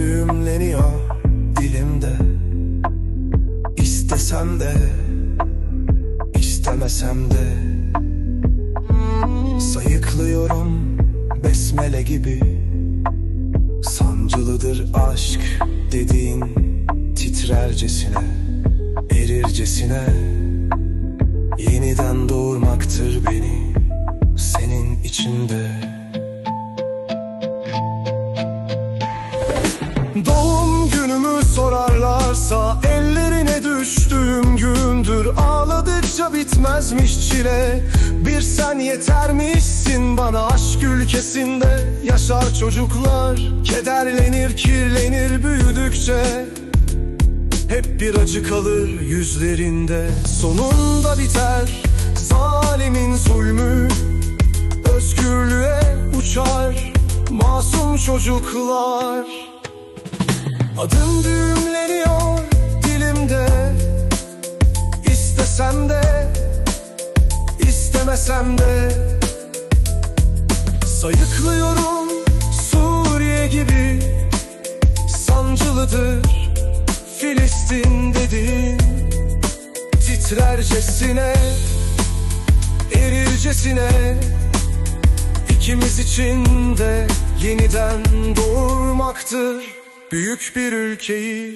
düğümleniyor dilimde. İstesem de istemesem de. Sayıklıyorum besmele gibi. Sancılıdır aşk dediğin titrercesine Erircesine. Yeniden doğurmaktır beni senin içinde. Bitmezmiş çile. Bir sen yetermişsin bana aşk ülkesinde. Yaşar çocuklar kederlenir kirlenir büyüdükçe. Hep bir acı kalır yüzlerinde. Sonunda biter zalimin zulmü. Özgürlüğe uçar masum çocuklar. Adım düğümleniyor istemesem de Sayıklıyorum Suriye gibi Sancılıdır Filistin dediğin Titrercesine Erircesine İkimiz için de yeniden doğurmaktır Büyük bir ülkeyi